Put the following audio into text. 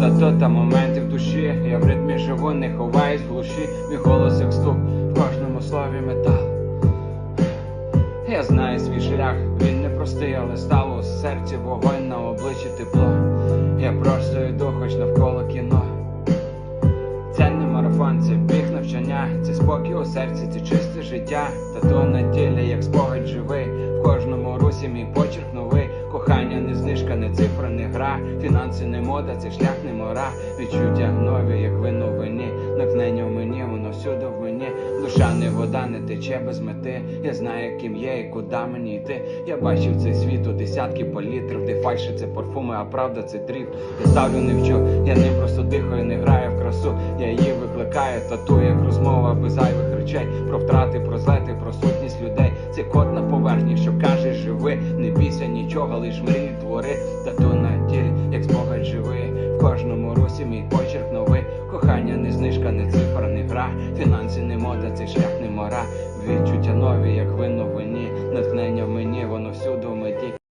та то та моменти в душі. Я в ритмі живу, не ховаюсь в глуші. Мій голос як стук в кожному слові метал. Я знаю свій шлях, він непростий, але стало у серці вогонь на обличчі тепло. Я просто йду, хоч навколо кіно. Це не марафон, це біг навчання, це спокій у серці, це чисте життя. Та то на тілі, як спогад живий. В кожному русі мій почерк новий. Кохання не знижка, не цифра, не гра. Фінанси не мода, це шлях не мора. Відчуття нові, як вино в вині. Натхнення в мені, воно всюди в мені. Душа не вода, не тече без мети. Я знаю, ким є і куди мені йти. Я бачив цей світ у десятки палітрів, де фальші це парфуми, а правда це дріб. Я ставлю не вчу, я не просто дихаю, не граю красу. Я її викликаю, тату, як розмова без зайвих речей. Про втрати, про злети, про сутність людей. Це код на поверхні, що каже живи. Не бійся нічого, лиш мрій твори. Тату на тілі, як спогад живий. В кожному русі мій почерк новий. Кохання не знижка, не цифра, не гра. Фінанси не мода, цей шлях не мора. Відчуття нові, як вино